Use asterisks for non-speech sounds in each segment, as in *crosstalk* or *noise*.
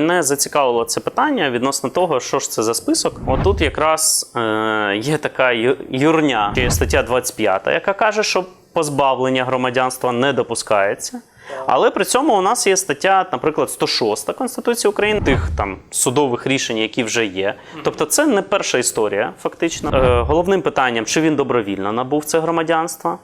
мене зацікавило це питання відносно того, що ж це за список. Отут якраз е, є така юрня, є стаття 25, яка каже, що позбавлення громадянства не допускається. Але при цьому у нас є стаття, наприклад, 106 Конституції України, тих там судових рішень, які вже є. Тобто, це не перша історія, фактично. Е, головним питанням, чи він добровільно набув це громадянство.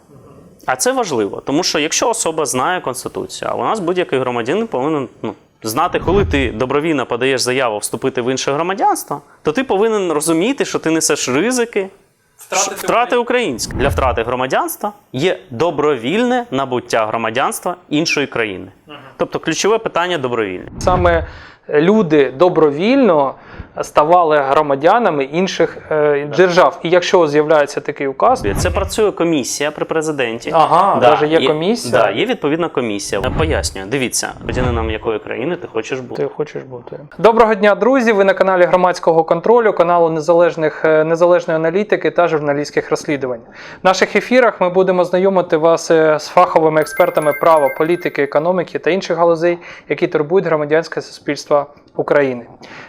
А це важливо, тому що якщо особа знає Конституцію, а у нас будь-який громадянин повинен ну, знати, коли ти добровільно подаєш заяву вступити в інше громадянство, то ти повинен розуміти, що ти несеш ризики втрати, втрати українське. Для втрати громадянства є добровільне набуття громадянства іншої країни. Тобто ключове питання добровільне. Саме люди добровільно ставали громадянами інших е, держав. І якщо з'являється такий указ, Це працює комісія при президенті. ага, навіть є комісія. Да, є відповідна комісія. Пояснюю, дивіться, громадянином якої країни ти хочеш бути. Ти хочеш бути. Доброго дня, друзі! Ви на каналі громадського контролю, каналу незалежних е, незалежної аналітики та журналістських розслідувань. В наших ефірах ми будемо знайомити вас е, з фаховими експертами права, політики, економіки та інших галузей, які турбують громадянське суспільство України.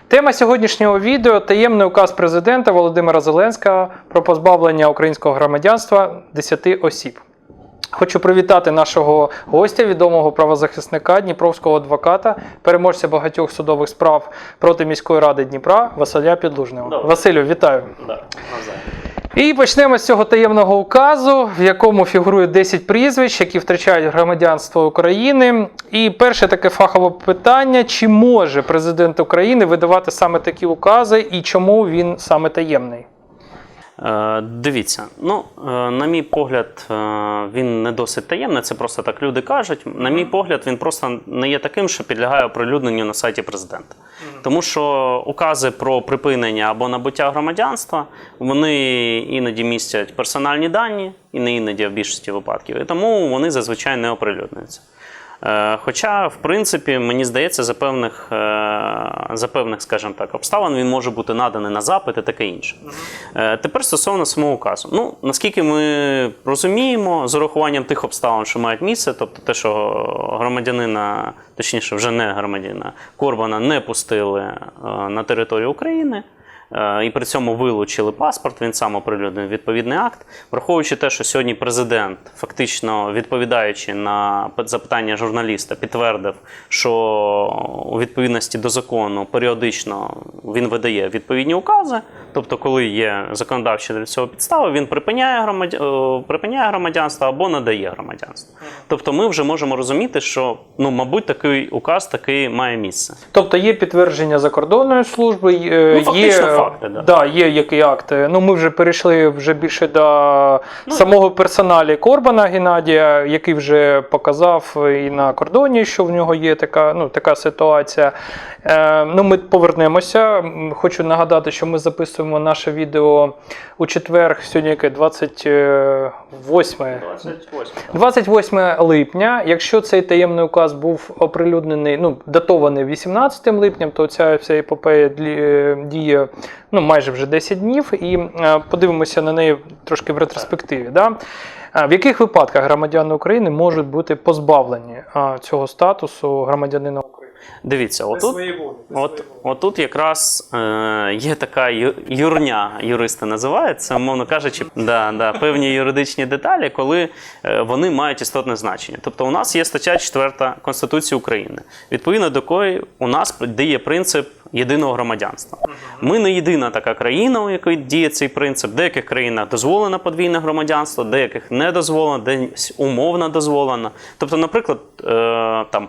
Тема сьогоднішнього відео таємний указ президента Володимира Зеленського про позбавлення українського громадянства 10 осіб. Хочу привітати нашого гостя, відомого правозахисника, дніпровського адвоката, переможця багатьох судових справ проти міської ради Дніпра Василя Підлужного. Добре. Василю, вітаю! Да. І почнемо з цього таємного указу, в якому фігурує 10 прізвищ, які втрачають громадянство України. І перше таке фахове питання: чи може президент України видавати саме такі укази, і чому він саме таємний? Е, Дивіться, ну е, на мій погляд, е, він не досить таємний. Це просто так люди кажуть. На мій погляд, він просто не є таким, що підлягає оприлюдненню на сайті президента. Тому що укази про припинення або набуття громадянства вони іноді містять персональні дані, і не іноді в більшості випадків. І тому вони зазвичай не оприлюднюються. Е, Хоча, в принципі, мені здається, за певних, е, за певних, скажімо так, обставин він може бути наданий на запит і таке інше. Е, Тепер стосовно самого указу. Ну, наскільки ми розуміємо, з урахуванням тих обставин, що мають місце, тобто те, що громадянина, точніше, вже не громадянина, Корбана не пустили на територію України. Е, І при цьому вилучили паспорт, він сам оприлюднив відповідний акт. Враховуючи те, що сьогодні президент, фактично відповідаючи на запитання журналіста, підтвердив, що у відповідності до закону періодично він видає відповідні укази. Тобто, коли є законодавчі для цього підстави, він припиняє, громадя... е, припиняє громадянство або надає громадянство. Тобто, ми вже можемо розуміти, що ну, мабуть, такий указ такий має місце. Тобто є підтвердження закордонної служби, е, Ну, є, факти, да. Да, є який акт. Ну ми вже перейшли вже більше до Ну, самого персоналі Корбана Геннадія, який вже показав і на кордоні, що в нього є така, ну, така ситуація. Е, ну, ми повернемося. Хочу нагадати, що ми записуємо наше відео у четвер, сьогодні яке 28 28 липня. Якщо цей таємний указ був оприлюднений, ну датований 18 липням, то ця вся епопея е, діє ну майже вже 10 днів, і е, подивимося на неї трошки в ретроспективі. Да? В яких випадках громадяни України можуть бути позбавлені цього статусу громадянина? Дивіться, отут, от, отут якраз е, є така юрня, юристи називають, це, умовно кажучи, да, да, певні юридичні деталі, коли е, вони мають істотне значення. Тобто, у нас є стаття 4 Конституції України, відповідно до якої у нас діє принцип єдиного громадянства. Ми не єдина така країна, у якій діє цей принцип. В деяких країнах дозволено подвійне громадянство, деяких не дозволено, десь умовно дозволено. Тобто, наприклад, е, там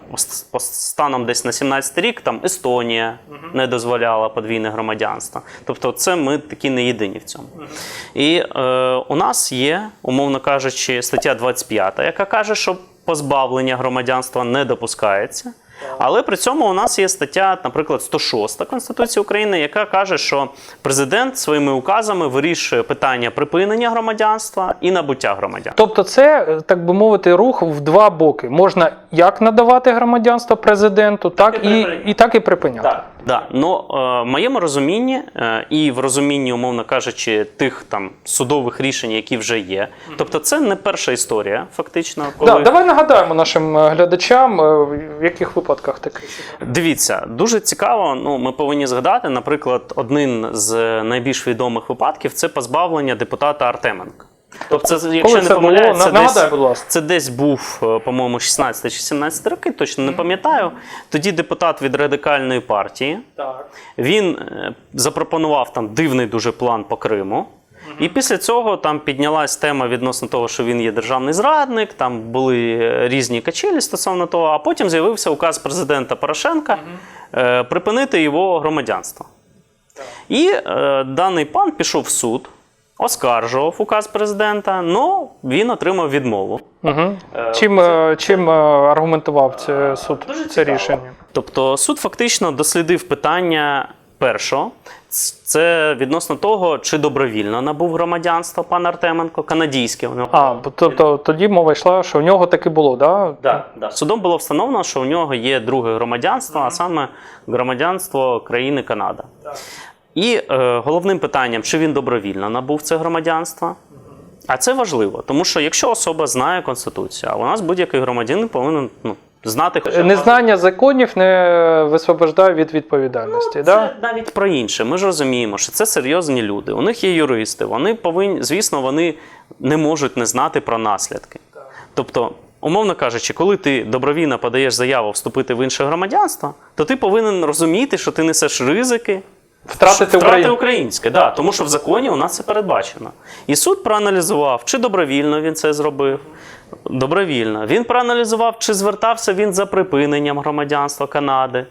станом десь на 17 рік там Естонія не дозволяла подвійне громадянство. Тобто, це ми такі не єдині в цьому. І е, у нас є, умовно кажучи, стаття 25, яка каже, що позбавлення громадянства не допускається. Але при цьому у нас є стаття, наприклад, 106 Конституції України, яка каже, що президент своїми указами вирішує питання припинення громадянства і набуття громадянства. Тобто, це так би мовити, рух в два боки. Можна як надавати громадянство президенту, так і і, і так і припиняти. Так, да. ну, е, в моєму розумінні е, і в розумінні, умовно кажучи, тих там судових рішень, які вже є. Тобто, це не перша історія, фактично, коли Да, давай нагадаємо нашим е, глядачам, е, в яких випадках випадках? Дивіться, дуже цікаво. Ну, ми повинні згадати, наприклад, один з найбільш відомих випадків це позбавлення депутата Артеменка. Тобто, це, якщо Коли не це було? це Нагадай, десь, будь ласка. це десь був, е, по-моєму, 16 чи 17 роки, точно не пам'ятаю. Тоді депутат від радикальної партії. Так. Він е, запропонував там дивний дуже план по Криму. І після цього там піднялась тема відносно того, що він є державний зрадник, там були е, різні качелі стосовно того, а потім з'явився указ президента Порошенка е, припинити його громадянство. І е, даний пан пішов в суд, оскаржував указ президента, але він отримав відмову. Угу. Чим, е, чим е, аргументував це суд це рішення? Тобто суд фактично дослідив питання першого. Це відносно того, чи добровільно набув громадянство пан Артеменко, канадійське. у нього. А, тобто тоді мова йшла, що в нього таки було, да? Да, да. Судом було встановлено, що у нього є друге громадянство, а саме громадянство країни Канада. І е, головним питанням, чи він добровільно набув це громадянство. А це важливо, тому що якщо особа знає Конституцію, а у нас будь-який громадянин повинен ну, знати хоча б Незнання законів не висвобождає від відповідальності. да? Це навіть про інше. Ми ж розуміємо, що це серйозні люди. У них є юристи. Вони повинні, звісно, вони не можуть не знати про наслідки. Тобто, умовно кажучи, коли ти добровільно подаєш заяву вступити в інше громадянство, то ти повинен розуміти, що ти несеш ризики. Втратити Втрати українське, да, тому що в законі у нас це передбачено. І суд проаналізував, чи добровільно він це зробив. Добровільно. Він проаналізував, чи звертався він за припиненням громадянства Канади.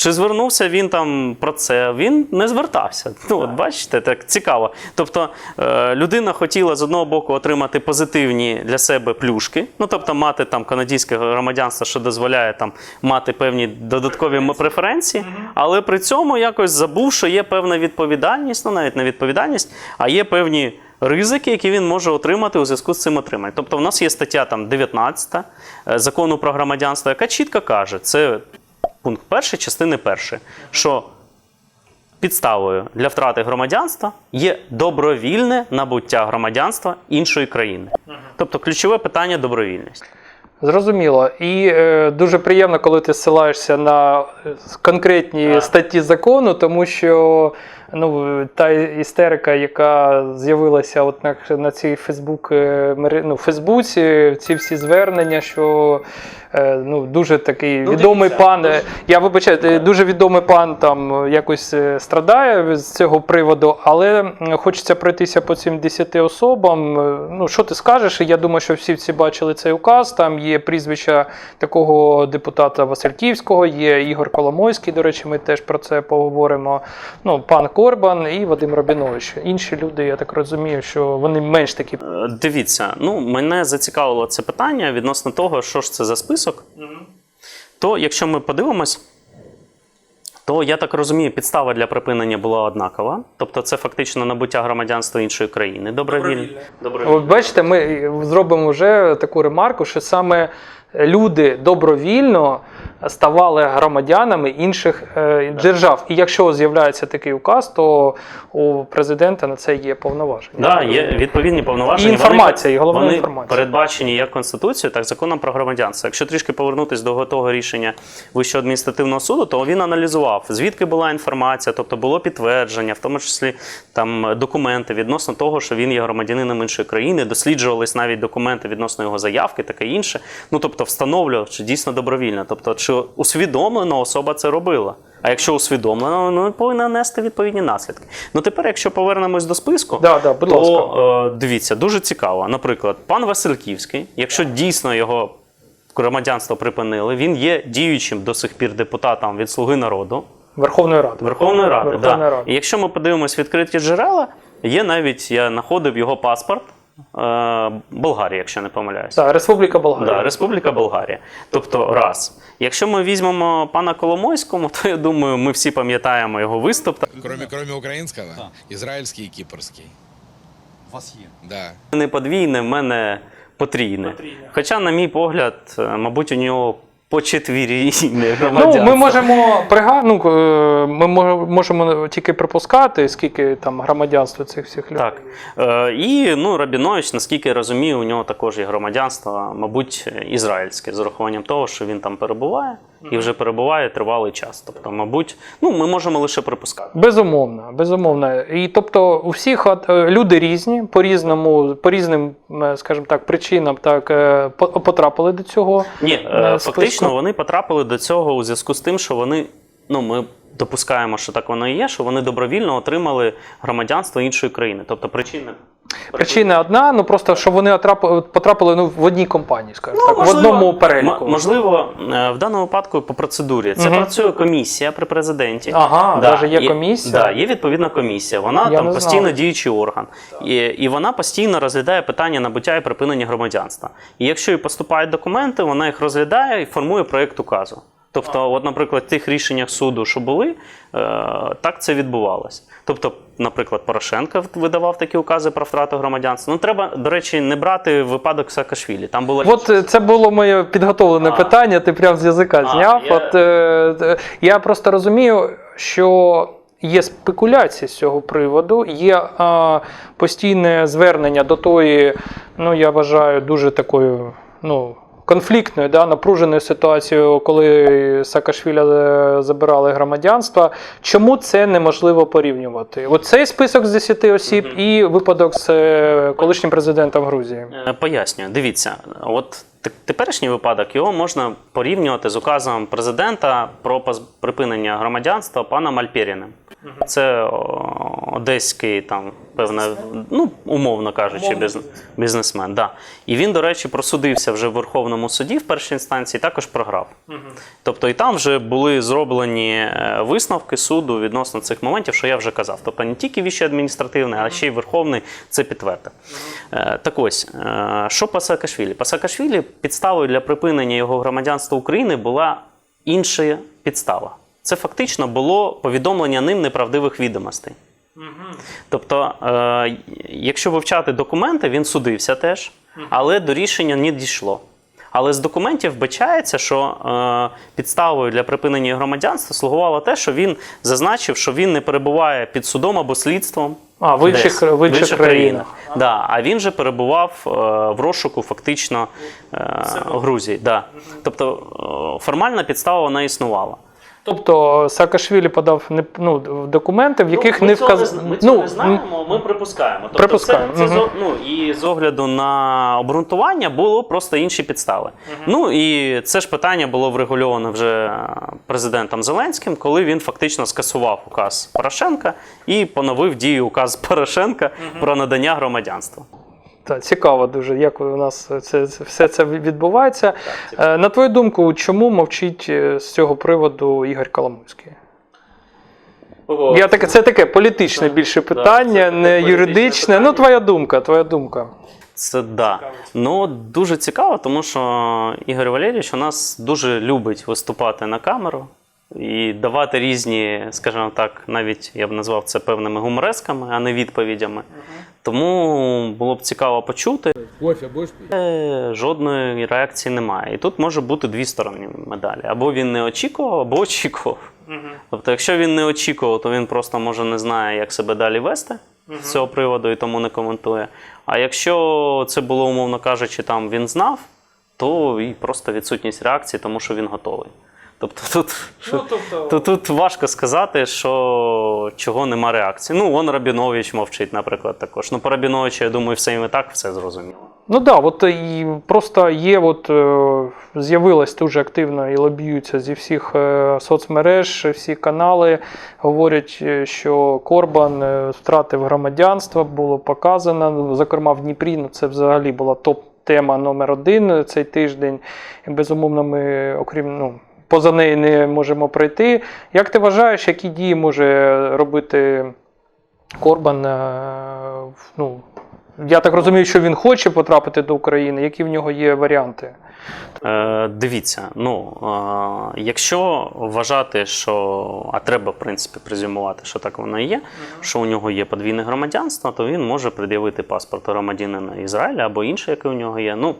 Чи звернувся він там про це? Він не звертався. Ну, от бачите, так цікаво. Тобто е, людина хотіла з одного боку отримати позитивні для себе плюшки, ну тобто мати там канадське громадянство, що дозволяє там мати певні додаткові преференції, але при цьому якось забув, що є певна відповідальність, ну навіть не відповідальність, а є певні. Ризики, які він може отримати у зв'язку з цим отриманням. Тобто, в нас є стаття там 19 е, закону про громадянство, яка чітко каже, це пункт перший частини першої, що підставою для втрати громадянства є добровільне набуття громадянства іншої країни. Тобто ключове питання добровільність. Зрозуміло. І е, дуже приємно, коли ти ссилаєшся на е, конкретні Так. статті закону, тому що ну, та істерика, яка з'явилася от на, на цій Фейсбук, е, ну, Фейсбуці, ці всі звернення, що е, ну, дуже такий Ну, відомий дивіться, пан. е, Я вибачаю, дуже відомий пан там якось страдає з цього приводу, але хочеться пройтися по цим 10 особам. Ну, що ти скажеш? Я думаю, що всі всі бачили цей указ. Там є прізвища такого депутата Васильківського, є Ігор Коломойський. До речі, ми теж про це поговоримо. Ну, пан Корбан і Вадим Рабінович. Інші люди, я так розумію, що вони менш такі. Е, Дивіться, ну мене зацікавило це питання відносно того, що ж це за список. То, якщо ми подивимось, то я так розумію, підстава для припинення була однакова. Тобто, це фактично набуття громадянства іншої країни. Добровільне. Добровільне. От бачите, ми зробимо вже таку ремарку, що саме люди добровільно ставали громадянами інших е, держав. І якщо з'являється такий указ, то у президента на це є повноваження. Да, є відповідні повноваження. І інформація, і головна вони інформація. передбачені як Конституцією, так і законом про громадянство. Якщо трішки повернутися до того рішення Вищого адміністративного суду, то він аналізував, звідки була інформація, тобто було підтвердження, в тому числі там документи відносно того, що він є громадянином іншої країни, досліджувались навіть документи відносно його заявки, таке інше. Ну тобто встановлював, чи дійсно добровільно, тобто чи усвідомлено особа це робила. А якщо усвідомлено, ну повинна нести відповідні наслідки. Ну тепер, якщо повернемось до списку, Да, да, будь ласка. е, дивіться, дуже цікаво. Наприклад, пан Васильківський, якщо дійсно його громадянство припинили, він є діючим до сих пір депутатом від Слуги народу Верховної Ради. Верховної Ради. Верховної да. Ради. І якщо ми подивимось відкриті джерела, є навіть я знаходив його паспорт е, Болгарії, якщо не помиляюся. Так, Республіка Болгарія. Да, Республіка Болгарія. Тобто, раз. Якщо ми візьмемо пана Коломойському, то я думаю, ми всі пам'ятаємо його виступ. Кроме, кроме так. ізраїльський і кіпрський. У вас є. Да. Не подвійне, в мене потрійне. Хоча, на мій погляд, е, мабуть, у нього почетвірійне *laughs* Ну, ми можемо прига... ну, е, ми мо- можемо тільки припускати, скільки там громадянства цих всіх людей. Так. Е, і ну, Рабінович, наскільки я розумію, у нього також є громадянство, мабуть, ізраїльське, з урахуванням того, що він там перебуває. І вже перебуває тривалий час. Тобто, мабуть, ну ми можемо лише припускати. Безумовно, безумовно. І тобто у всіх е, люди різні, по різному, по різним, е, скажімо так, причинам так е, по- потрапили до цього. Ні, списку. фактично вони потрапили до цього у зв'язку з тим, що вони, ну ми допускаємо, що так воно і є, що вони добровільно отримали громадянство іншої країни. Тобто причини. Причина одна, ну просто що вони потрапили ну, в одній компанії, скажімо так, в одному переліку. Можливо, е, в даному випадку по процедурі це Мгм. працює комісія при президенті. Ага, навіть є комісія? Да, є відповідна комісія. Вона Я там постійно знав. діючий орган. І, і вона постійно розглядає питання набуття і припинення громадянства. І якщо їй поступають документи, вона їх розглядає і формує проєкт указу. Тобто, от, наприклад, в тих рішеннях суду, що були, е, так це відбувалось. Тобто, наприклад, Порошенко видавав такі укази про втрату громадянства. Ну, треба, до речі, не брати випадок Саакашвілі. Там було От це було моє підготовлене А. питання, ти прям з язика А, зняв. я- От, е, я просто розумію, що є спекуляції з цього приводу, є е, постійне звернення до тої, ну я вважаю, дуже такою, ну. Конфліктною, да, напруженою ситуацією, коли Саакашвіля е, забирали громадянство. Чому це неможливо порівнювати? Оцей список з 10 осіб і випадок з е, колишнім президентом Грузії. Е, Пояснюю, дивіться, от теперішній випадок його можна порівнювати з указом президента про припинення громадянства пана Мальпєріна. Це одеський там, певне, ну, умовно кажучи, бізнесмен. Да. І він, до речі, просудився вже в Верховному суді в першій інстанції, також програв. Тобто і там вже були зроблені е, висновки суду відносно цих моментів, що я вже казав. Тобто не тільки віщий адміністративний, а ще й Верховний це підтвердив. Е, Так ось, е, що по Саакашвілі? Підставою для припинення його громадянства України була інша підстава. Це фактично було повідомлення ним неправдивих відомостей. Тобто, е, якщо вивчати документи, він судився теж, але до рішення не дійшло. Але з документів вбачається, що е, підставою для припинення громадянства слугувало те, що він зазначив, що він не перебуває під судом або слідством. А, в інших, десь, в інших країнах. Да, а він же перебував е, в розшуку фактично е, Грузії. Да. Тобто е, формальна підстава вона існувала. Тобто Саакашвілі подав не, ну, документи, в яких Ну, не ми не, зна- ми цього ну, не знаємо, ми припускаємо. Тобто Припускаємо, Це, це, зо- ну, і з огляду на обґрунтування було просто інші підстави. Ну і це ж питання було врегульовано вже президентом Зеленським, коли він фактично скасував указ Порошенка і поновив дію указ *laughs* Порошенка про надання громадянства. Та, цікаво дуже, як у нас це, це все це відбувається. Е, На твою думку, чому мовчить е, з цього приводу Ігор Коломойський? Я таке, це таке політичне більше питання, це не юридичне. питання. Ну, твоя думка, твоя думка. Це да. Ну дуже цікаво, тому що Ігор Валерійович у нас дуже любить виступати на камеру і давати різні, скажімо так, навіть я б назвав це певними гуморесками, а не відповідями. Тому було б цікаво почути. Кофе будешь пить? Е, Жодної реакції немає. І тут може бути дві сторони медалі. Або він не очікував, або очікував. Тобто, якщо він не очікував, то він просто може не знає, як себе далі вести з цього приводу і тому не коментує. А якщо це було, умовно кажучи, там він знав, то і просто відсутність реакції, тому що він готовий. Тобто тут, *laughs* то, тут важко сказати, що чого нема реакції. Ну, вон Рабінович мовчить, наприклад, також. Ну, по Рабіновичу, я думаю, все і так все зрозуміло. Ну так, да, от і просто є, от е, з'явилось дуже активно і лобіються зі всіх е, соцмереж, всі канали говорять, е, що Корбан е, втратив громадянство, було показано. Ну, Зокрема, в Дніпрі ну, це взагалі була топ-тема номер один цей тиждень. І безумовно, ми, окрім ну. Поза неї не можемо пройти. Як ти вважаєш, які дії може робити Корбан? е, Ну, я так розумію, що він хоче потрапити до України. Які в нього є варіанти? Е, дивіться, ну е, якщо вважати, що а треба в принципі презюмувати, що так воно і є, що у нього є подвійне громадянство, то він може пред'явити паспорт громадянина Ізраїля або інше, яке у нього є. Ну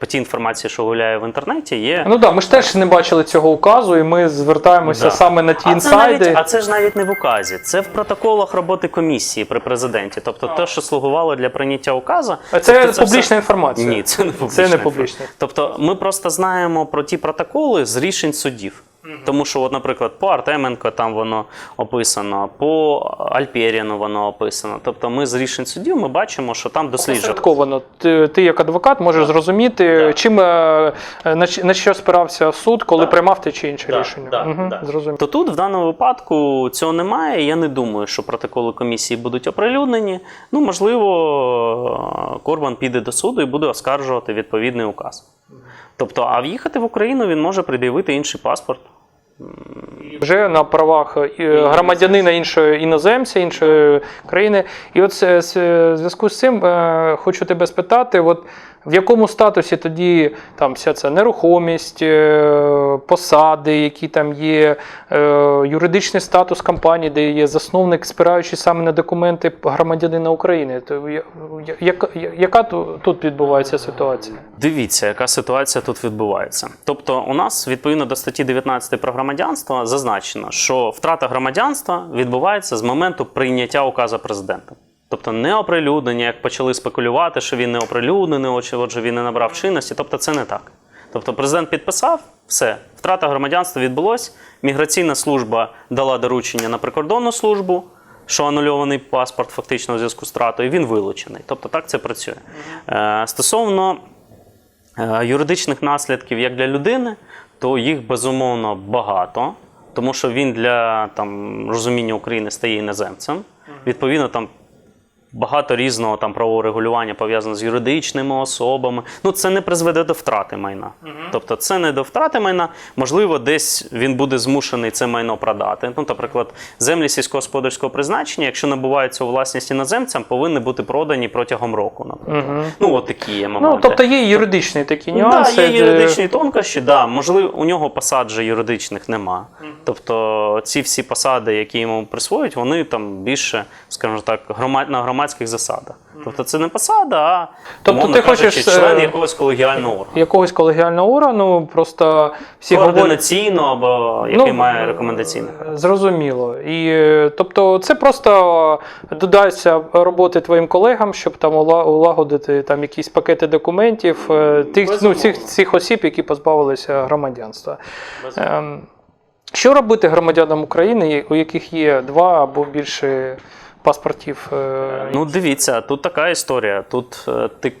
по тій інформації, що гуляє в інтернеті, є. Ну так, да, ми ж теж не бачили цього указу, і ми звертаємося Да. саме на ті а, це навіть, а це ж навіть не в указі, це в протоколах роботи комісії при президенті. Тобто те, що слугувало для прийняття указу. А це тобто публічна все- інформація. Ні, це не публічна. Це не публічна. Тобто ми просто знаємо про ті протоколи з рішень судів. Тому що, от, наприклад, по Артеменко там воно описано, по Альпєріну воно описано. Тобто ми з рішень судів ми бачимо, що там. Слідковано. Ти, ти як адвокат можеш зрозуміти, Так. чим е, на, на що спирався суд, коли приймав те чи інше Да, рішення. да, Мгм, да. То тут в даному випадку цього немає. Я не думаю, що протоколи комісії будуть оприлюднені. Ну, можливо, Корбан піде до суду і буде оскаржувати відповідний указ. Тобто, а в'їхати в Україну він може пред'явити інший паспорт. Вже на правах е, громадянина іншої іноземця, іншої країни. І от це- це- в зв'язку з цим е, хочу тебе спитати: от в якому статусі тоді там вся ця нерухомість, е, посади, які там є, е, юридичний статус компанії, де є засновник, спираючись саме на документи громадянина України. То яка, яка тут відбувається ситуація? Дивіться, яка ситуація тут відбувається. Тобто, у нас відповідно до статті 19 про громадянство зазначено, що втрата громадянства відбувається з моменту прийняття указу президента. Тобто не оприлюднення, як почали спекулювати, що він не оприлюднений, отже, отже, він не набрав чинності. Тобто це не так. Тобто президент підписав, все, втрата громадянства відбулось. Міграційна служба дала доручення на прикордонну службу, що анульований паспорт фактично у зв'язку з втратою, він вилучений. Тобто так це працює. Е, стосовно е, юридичних наслідків як для людини, то їх безумовно багато, тому що він для там, розуміння України стає іноземцем. Відповідно, там багато різного там правового регулювання пов'язано з юридичними особами. Ну, це не призведе до втрати майна. Тобто, це не до втрати майна. Можливо, десь він буде змушений це майно продати. Ну, наприклад, землі сільськогосподарського призначення, якщо набуваються у власність іноземцям, повинні бути продані протягом року. Наприклад. Ну, от такі є моменти. Ну, тобто є юридичні такі Да, нюанси. є де- юридичні тонкощі, да. можливо, у нього посад же юридичних нема. Тобто ці всі посади, які йому присвоюють, вони там більше, скажімо так, громад... на громадських засадах. Тобто це не посада, а Тобто ти кажучи, хочеш, е, член якогось колегіального органу. якогось колегіального органу, просто всі. Координаційно або який Ну, має рекомендаційний. Зрозуміло. І е, тобто, це просто додається роботи твоїм колегам, щоб там улагодити там якісь пакети документів е, тих ну, цих, цих осіб, які позбавилися громадянства. Ем, Що робити громадянам України, у яких є два або більше паспортів? е, Ну, дивіться, тут така історія. Тут е, ти,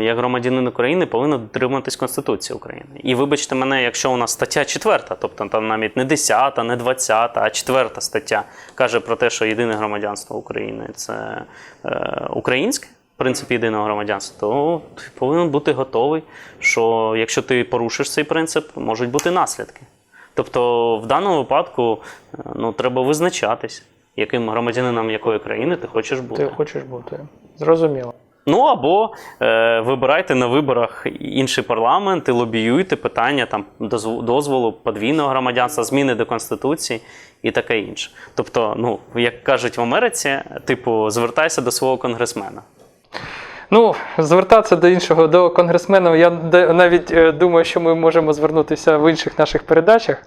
як громадянин України, повинен дотримуватись Конституції України. І вибачте мене, якщо у нас стаття 4, тобто там навіть не 10, не 20, а 4 стаття каже про те, що єдине громадянство України це е, українське. Принцип єдиного громадянства, то ти повинен бути готовий, що якщо ти порушиш цей принцип, можуть бути наслідки. Тобто, в даному випадку ну, треба визначатись, яким громадянином якої країни ти хочеш бути. Ти хочеш бути? Зрозуміло. Ну або е, вибирайте на виборах інший парламент і лобіюйте питання там дозв- дозволу подвійного громадянства, зміни до конституції і таке інше. Тобто, ну як кажуть в Америці, типу, звертайся до свого конгресмена. Ну, звертатися до іншого, до конгресмена, я навіть е, думаю, що ми можемо звернутися в інших наших передачах.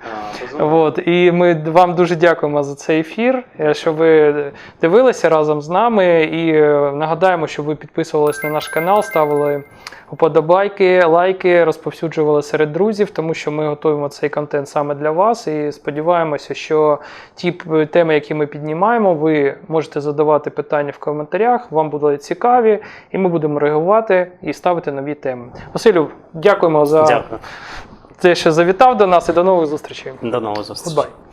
От, і ми вам дуже дякуємо за цей ефір, е, що ви дивилися разом з нами. І е, нагадаємо, що ви підписувалися на наш канал, ставили уподобайки, лайки, розповсюджували серед друзів, тому що ми готуємо цей контент саме для вас. І сподіваємося, що ті теми, які ми піднімаємо, ви можете задавати питання в коментарях, вам будуть цікаві, і ми будемо реагувати і ставити нові теми. Василю, дякуємо за Дякую. те, що завітав до нас, і до нових зустрічей. До нових зустрічей. Goodbye.